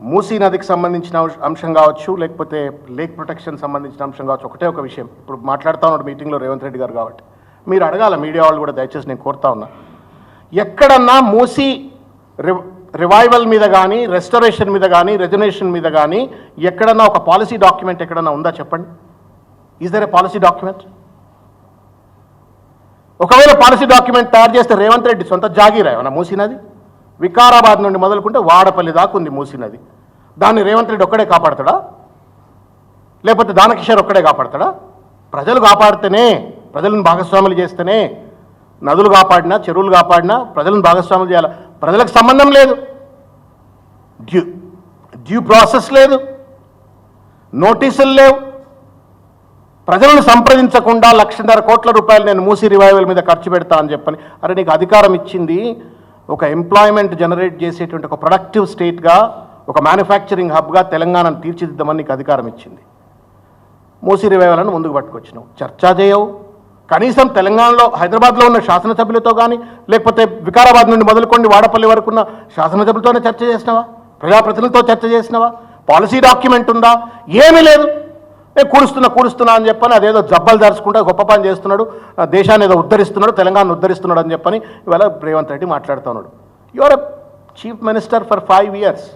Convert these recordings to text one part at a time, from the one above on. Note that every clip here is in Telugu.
మూసీ నదికి సంబంధించిన అంశం కావచ్చు లేకపోతే లేక్ ప్రొటెక్షన్ సంబంధించిన అంశం కావచ్చు ఒకటే ఒక విషయం. ఇప్పుడు మాట్లాడుతూ ఉన్నాడు మీటింగ్లో రేవంత్ రెడ్డి గారు కాబట్టి. మీరు అడగాల మీడియా వాళ్ళు కూడా దయచేసి నేను కోరుతా ఉన్నా. ఎక్కడన్నా మూసీ రివైవల్ మీద కానీ రెస్టరేషన్ మీద కానీ రెజనేషన్ మీద కానీ ఎక్కడన్నా ఒక పాలసీ డాక్యుమెంట్ ఎక్కడన్నా ఉందా చెప్పండి? Is there a policy document ఒకవేళ పాలసీ డాక్యుమెంట్ తయారు చేస్తే రేవంత్ రెడ్డి సొంత జాగీరా? ఏమన్నా మూసినది వికారాబాద్ నుండి మొదలుకుంటే వాడపల్లి దాకా ఉంది మూసినది దాన్ని రేవంత్ రెడ్డి ఒక్కడే కాపాడతాడా? లేకపోతే దానకిషోర్ ఒక్కడే కాపాడతాడా? ప్రజలు కాపాడితేనే ప్రజలను భాగస్వాములు చేస్తేనే నదులు కాపాడినా చెరువులు కాపాడినా ప్రజలను భాగస్వాములు చేయాలి? ప్రజలకు సంబంధం లేదు. డ్యూ డ్యూ ప్రాసెస్ లేదు. నోటీసులు లేవు. ప్రజలను సంప్రదించకుండా లక్షన్నర కోట్ల రూపాయలు నేను మూసి రివైవల్ మీద ఖర్చు పెడతా అని చెప్పని అరే నీకు అధికారం ఇచ్చింది ఒక ఎంప్లాయ్మెంట్ జనరేట్ చేసేటువంటి ఒక ప్రొడక్టివ్ స్టేట్గా ఒక మ్యానుఫ్యాక్చరింగ్ హబ్గా తెలంగాణను తీర్చిదిద్దామని నీకు అధికారం ఇచ్చింది. మూసి వేవాలను ముందుకు పట్టుకొచ్చినావు. చర్చా చేయవు. కనీసం తెలంగాణలో హైదరాబాద్లో ఉన్న శాసనసభ్యులతో కానీ లేకపోతే వికారాబాద్ నుండి మొదలుకొని వాడపల్లి వరకు ఉన్న శాసనసభ్యులతోనే చర్చ చేసినావా? ప్రజాప్రతినిధులతో చర్చ చేసినావా? పాలసీ డాక్యుమెంట్ ఉందా? ఏమీ లేదు. ఏ కూరుస్తున్నా కూరుస్తున్నా అని చెప్పని అదేదో జబ్బలు దరుచుకుంటా గొప్ప పని చేస్తున్నాడు దేశాన్ని ఏదో ఉద్ధరిస్తున్నాడు తెలంగాణ ఉద్ధరిస్తున్నాడు అని చెప్పని ఇవాళ రేవంత్ రెడ్డి మాట్లాడుతున్నాడు you are chief minister for five years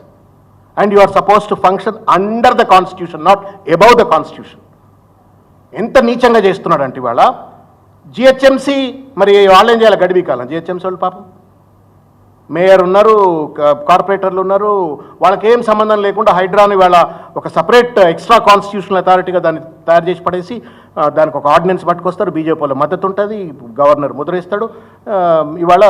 and you are suppose to function under the constitution not above the constitution ఎంత నీచంగా చేస్తున్నాడు అంటే ఇవాళ జిహెచ్ఎంసీ మరి వాళ్ళు ఏం చేయాలి గడివి కాలం జిహెచ్ఎంసీ వాళ్ళు పాపం. మేయర్ ఉన్నారు కార్పొరేటర్లు ఉన్నారు. వాళ్ళకి ఏం సంబంధం లేకుండా హైడ్రాని ఇవాళ ఒక సపరేట్ ఎక్స్ట్రా కాన్స్టిట్యూషనల్ అథారిటీగా దాన్ని తయారు చేసి పడేసి దానికి ఒక ఆర్డినెన్స్ పట్టుకొస్తారు. బీజేపీ వాళ్ళ మద్దతు ఉంటుంది గవర్నర్ ముద్రేస్తాడు ఇవాళ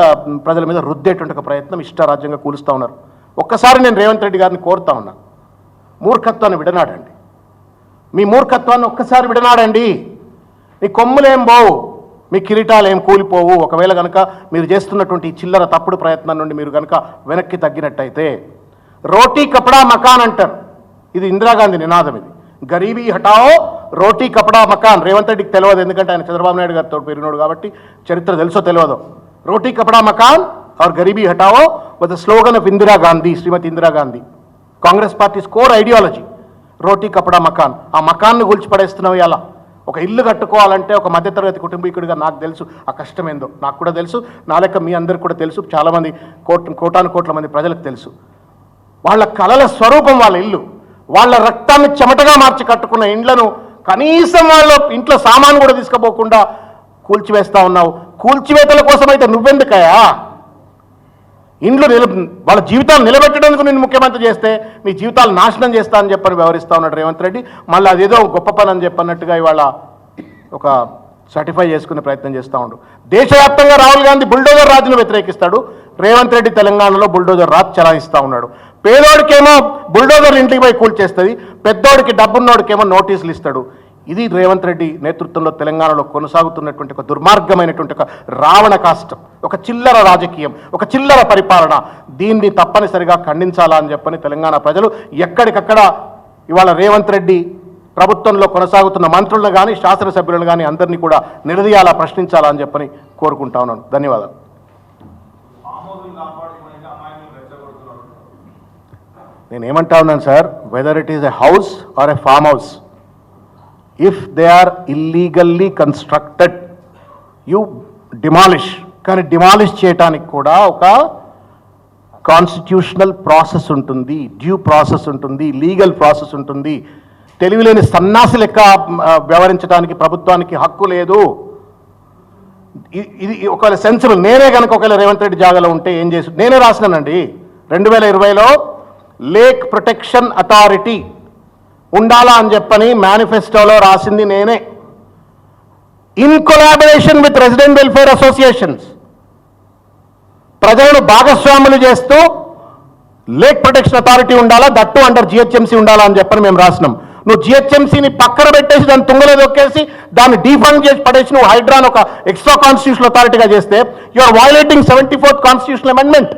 ప్రజల మీద రుద్దేటువంటి ఒక ప్రయత్నం ఇష్టారాజ్యంగా కూలుస్తూ ఉన్నారు. ఒక్కసారి నేను రేవంత్ రెడ్డి గారిని కోరుతా ఉన్నా మూర్ఖత్వాన్ని విడనాడండి. మీ మూర్ఖత్వాన్ని ఒక్కసారి విడనాడండి. నీ కొమ్ములేం బావు? మీ కిరీటాలు ఏం కూలిపోవు. ఒకవేళ కనుక మీరు చేస్తున్నటువంటి చిల్లర తప్పుడు ప్రయత్నం నుండి మీరు కనుక వెనక్కి తగ్గినట్టయితే రోటీ కపడా మకాన్ అంటారు. ఇది ఇందిరాగాంధీ నినాదం ఇది. గరీబీ హటావో రోటీ కపడా మకాన్. రేవంత్ రెడ్డికి తెలియదు ఎందుకంటే ఆయన చంద్రబాబు నాయుడు గారితో పెరిగినాడు కాబట్టి చరిత్ర తెలుసో తెలియదు. రోటీ కపడా makaan or garibi hatao with slogan of Indira Gandhi Shrimati Indira Gandhi. Congress party score ideology. Roti kapda makaan. ఆ మకాన్ను గుల్చి పడేస్తున్నావు ఎలా ఒక ఇల్లు కట్టుకోవాలంటే ఒక మధ్యతరగతి కుటుంబీకుడిగా నాకు తెలుసు ఆ కష్టం ఏందో నాకు కూడా తెలుసు. నా లెక్క మీ అందరికి కూడా తెలుసు. చాలామంది కోట్ కోటాను కోట్ల మంది ప్రజలకు తెలుసు. వాళ్ళ కళల స్వరూపం వాళ్ళ ఇల్లు. వాళ్ళ రక్తాన్ని చెమటగా మార్చి కట్టుకున్న ఇండ్లను కనీసం వాళ్ళ ఇంట్లో సామాను కూడా తీసుకుపోకుండా కూల్చివేస్తా ఉన్నావు. కూల్చివేతల కోసం అయితే నువ్వెందుకయా ఇండ్లు నిల వాళ్ళ జీవితాలు నిలబెట్టడానికి నేను ముఖ్యమంత్రి చేస్తే మీ జీవితాలు నాశనం చేస్తా అని చెప్పని వ్యవహరిస్తా ఉన్నాడు రేవంత్ రెడ్డి. మళ్ళీ అదేదో గొప్ప పని అని చెప్పన్నట్టుగా ఇవాళ ఒక సర్టిఫై చేసుకునే ప్రయత్నం చేస్తూ ఉండు. దేశవ్యాప్తంగా రాహుల్ గాంధీ బుల్డోజర్ రాజును వ్యతిరేకిస్తాడు. రేవంత్ రెడ్డి తెలంగాణలో బుల్డోజర్ రాజ్ చలాయిస్తూ ఉన్నాడు. పేదోడికేమో బుల్డోజర్ ఇంటికి పోయి కూల్చేస్తుంది పెద్దోడికి డబ్బున్నోడికేమో నోటీసులు ఇస్తాడు. ఇది రేవంత్ రెడ్డి నేతృత్వంలో తెలంగాణలో కొనసాగుతున్నటువంటి ఒక దుర్మార్గమైనటువంటి ఒక రావణ కాష్టం ఒక చిల్లర రాజకీయం ఒక చిల్లర పరిపాలన. దీన్ని తప్పనిసరిగా ఖండించాలా అని చెప్పని తెలంగాణ ప్రజలు ఎక్కడికక్కడ ఇవాళ రేవంత్ రెడ్డి ప్రభుత్వంలో కొనసాగుతున్న మంత్రులను కానీ శాసనసభ్యులను కానీ అందరినీ కూడా నిలదీయాలా ప్రశ్నించాలా అని చెప్పని కోరుకుంటా ఉన్నాను. ధన్యవాదాలు. నేనేమంటా నేను ఏమంటా ఉన్నాను sir whether it is a house or a farm house if they are illegally constructed you demolish కానీ డిమాలిష్ చేయటానికి కూడా ఒక కాన్స్టిట్యూషనల్ ప్రాసెస్ ఉంటుంది డ్యూ ప్రాసెస్ ఉంటుంది లీగల్ ప్రాసెస్ ఉంటుంది. తెలివిలేని సన్నాసి లెక్క వ్యవహరించడానికి ప్రభుత్వానికి హక్కు లేదు. ఇది ఒకవేళ సెన్సిబుల్ నేనే కనుక ఒకవేళ రేవంత్ రెడ్డి జాగాలో ఉంటే ఏం చేసి నేనే రాసినానండి. రెండు వేల ఇరవైలో లేక్ ప్రొటెక్షన్ అథారిటీ ఉండాలా అని చెప్పని మేనిఫెస్టోలో రాసింది నేనే. In collaboration with resident welfare associations ప్రజలను భాగస్వాములు చేస్తూ లేక్ ప్రొటెక్షన్ అథారిటీ ఉండాలా దట్టు అండర్ జిహెచ్ఎంసీ ఉండాలా అని చెప్పని మేము రాసినాం. నువ్వు జిహెచ్ఎంసీని పక్కన పెట్టేసి దాన్ని తుంగలో దొక్కేసి దాన్ని డీఫండ్ చేసి పడేసి నువ్వు హైడ్రాన్ ఒక ఎక్స్ట్రా కాన్స్టిట్యూషన్ అథారిటీగా చేస్తే you are violating seventy fourth constitution amendment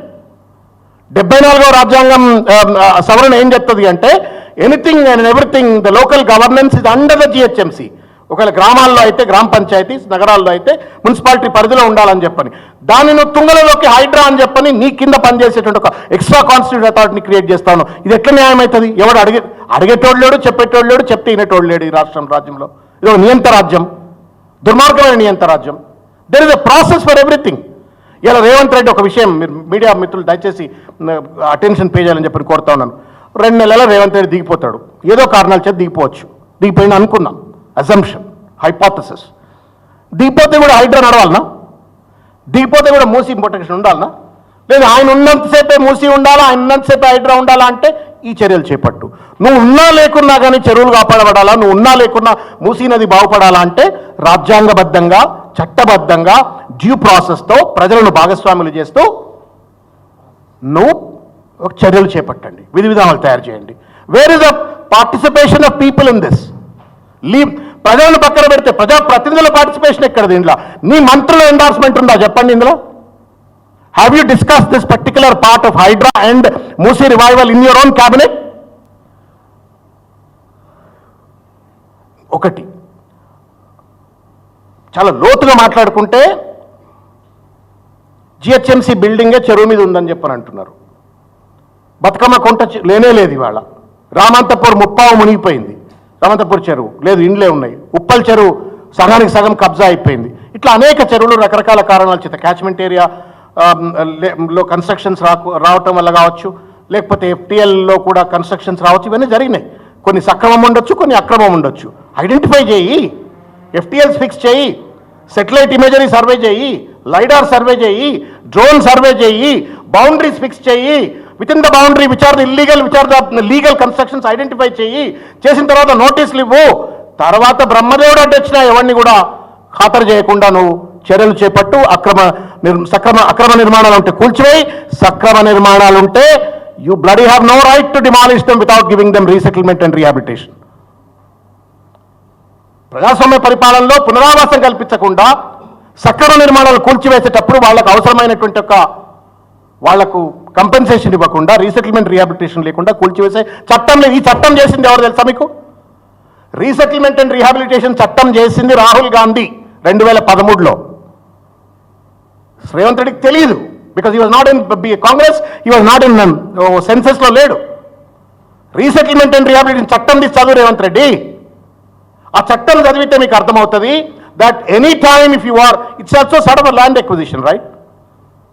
డెబ్బై నాలుగో రాజ్యాంగం సవరణ ఏం చెప్తుంది అంటే anything and everything the local governance is under the GHMC ఒకవేళ గ్రామాల్లో అయితే గ్రామ పంచాయతీ నగరాల్లో అయితే మున్సిపాలిటీ పరిధిలో ఉండాలని చెప్పని. దాన్ని నువ్వు తుంగలలోకి హైడ్రా అని చెప్పని నీ కింద పనిచేసేటువంటి ఒక ఎక్స్ట్రా కాన్స్టిట్యూట్ అథారిటీని క్రియేట్ చేస్తాను. ఇది ఎట్లా న్యాయం అవుతుంది? ఎవడు అడిగే అడిగేటోడు లేడు చెప్పేటోడు లేడు చెప్తే వినేటోడు లేడు ఈ రాష్ట్రం రాజ్యంలో. ఇది ఒక నియంత రాజ్యం. దుర్మార్గమైన నియంత రాజ్యం. There is a process for everything ఇలా రేవంత్ రెడ్డి ఒక విషయం మీరు మీడియా మిత్రులు దయచేసి అటెన్షన్ పే చేయాలని చెప్పి కోరుతా ఉన్నాను. రెండు నెలల రేవంత్ రెడ్డి దిగిపోతాడు. ఏదో కారణాల చేత దిగిపోవచ్చు. దిగిపోయిన అనుకుందాం అజంప్షన్ హైపోథసిస్ దిగిపోతే కూడా హైడ్రా నడవాలనా? దిగిపోతే కూడా మూసి ప్రొటెక్షన్ ఉండాలనా? లేదు ఆయన ఉన్నంతసేపే మూసి ఉండాలా? ఆయన ఉన్నంతసేపే హైడ్రా ఉండాలా అంటే ఈ చర్యలు చేపట్టు. నువ్వు ఉన్నా లేకున్నా కానీ చెరువులు కాపాడబడాలా? నువ్వు ఉన్నా లేకున్నా మూసీ నది బాగుపడాలా అంటే రాజ్యాంగబద్ధంగా చట్టబద్ధంగా డ్యూ ప్రాసెస్తో ప్రజలను భాగస్వాములు చేస్తూ నువ్వు ఒక చర్యలు చేపట్టండి. విధి విధానాలు తయారు చేయండి. Where is the participation of people in this లీ ప్రజలను పక్కన పెడితే ప్రజాప్రతినిధుల పార్టిసిపేషన్ ఎక్కడ దీంట్లో నీ మంత్రుల ఎండార్స్మెంట్ ఉందా? చెప్పండి ఇందులో. Have you discuss this particular part of Hydraa and Musi revival in your own cabinet ఒకటి. చాలా లోతుగా మాట్లాడుకుంటే జిహెచ్ఎంసీ బిల్డింగే చెరువు మీద ఉందని చెప్పని అంటున్నారు. బతుకమ్మ కొంట లేనే లేదు ఇవాళ. రామంతపూర్ ముప్పావు మునిగిపోయింది. రామంతపూర్ చెరువు లేదు ఇండ్లే ఉన్నాయి. ఉప్పల్ చెరువు సగానికి సగం కబ్జా అయిపోయింది. ఇట్లా అనేక చెరువులు రకరకాల కారణాల చేత క్యాచ్మెంట్ ఏరియా లో కన్స్ట్రక్షన్స్ రాకు రావటం వల్ల కావచ్చు లేకపోతే ఎఫ్టీఎల్లో కూడా కన్స్ట్రక్షన్స్ రావచ్చు ఇవన్నీ జరిగినాయి. కొన్ని సక్రమం ఉండొచ్చు కొన్ని అక్రమం ఉండొచ్చు. ఐడెంటిఫై చేయి. ఎఫ్టీఎల్స్ ఫిక్స్ చేయి. సెటిలైట్ ఇమేజరీ సర్వే చేయి. లైడార్ సర్వే చేయి. డ్రోన్ సర్వే చేయి. బౌండరీస్ ఫిక్స్ చేయి. Within the boundary which are the illegal which are the legal constructions identify చేయి. చేసిన తర్వాత నోటీసులు ఇవ్వు. తర్వాత బ్రహ్మదేవుడు అడ్డొచ్చినా ఎవరిని కూడా ఖాతరు చేయకుండా నువ్వు చర్యలు చేపట్టు. అక్రమ నిర్ సక్రమ అక్రమ నిర్మాణాలు ఉంటే కూల్చివేయి. సక్రమ నిర్మాణాలు ఉంటే you bloody have no right to demolish them without giving them resettlement and rehabilitation ప్రజాస్వామ్య పరిపాలనలో పునరావాసం కల్పించకుండా సక్రమ నిర్మాణాలు కూల్చివేసేటప్పుడు వాళ్ళకు అవసరమైనటువంటి ఒక వాళ్ళకు కంపెన్సేషన్ ఇవ్వకుండా రీసెటిల్మెంట్ రీహాబిలిటేషన్ లేకుండా కూల్చివేసే చట్టం ఈ చట్టం చేసింది ఎవరు తెలుసా మీకు? రీసెటిల్మెంట్ అండ్ రీహాబిలిటేషన్ చట్టం చేసింది రాహుల్ గాంధీ రెండు వేల పదమూడులో. రేవంత్ రెడ్డికి తెలియదు బికాజ్ ఈ వాజ్ నాట్ ఇన్ కాంగ్రెస్ ఈ వాజ్ నాట్ ఇన్ సెన్సెస్లో లేడు. రీసెటిల్మెంట్ అండ్ రీహాబిలిటేషన్ చట్టం తీసి చదువు రేవంత్ రెడ్డి. ఆ చట్టం చదివితే మీకు అర్థమవుతుంది that any time if you are it's also said of land acquisition right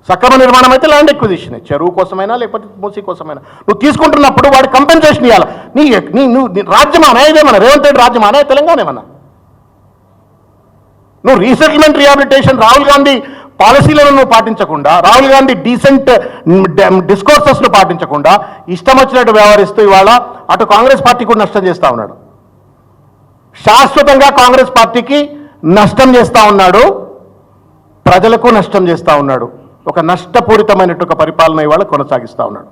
సక్రమ నిర్మాణం అయితే ల్యాండ్ ఎక్విజిషన్ చెరువు కోసమైనా లేకపోతే మూసీ కోసమైనా. నువ్వు తీసుకుంటున్నప్పుడు వాడి కంపెన్సేషన్ ఇవ్వాలి నీ నీ నువ్వు రాజ్యమానా ఇదేమన్నా రేవంత్ రెడ్డి రాజ్యమానా? తెలంగాణ ఏమన్నా? నువ్వు రీసెటిల్మెంట్ రిహాబిలిటేషన్ రాహుల్ గాంధీ పాలసీలను నువ్వు పాటించకుండా రాహుల్ గాంధీ డీసెంట్ డిస్కోర్సెస్ను పాటించకుండా ఇష్టం వచ్చినట్టు వ్యవహరిస్తూ ఇవాళ అటు కాంగ్రెస్ పార్టీ కూడా నష్టం చేస్తా ఉన్నాడు. శాశ్వతంగా కాంగ్రెస్ పార్టీకి నష్టం చేస్తా ఉన్నాడు. ప్రజలకు నష్టం చేస్తా ఉన్నాడు. ఒక నష్టపూరితమైనట్టు ఒక పరిపాలన ఇవాళ కొనసాగిస్తా ఉన్నాడు.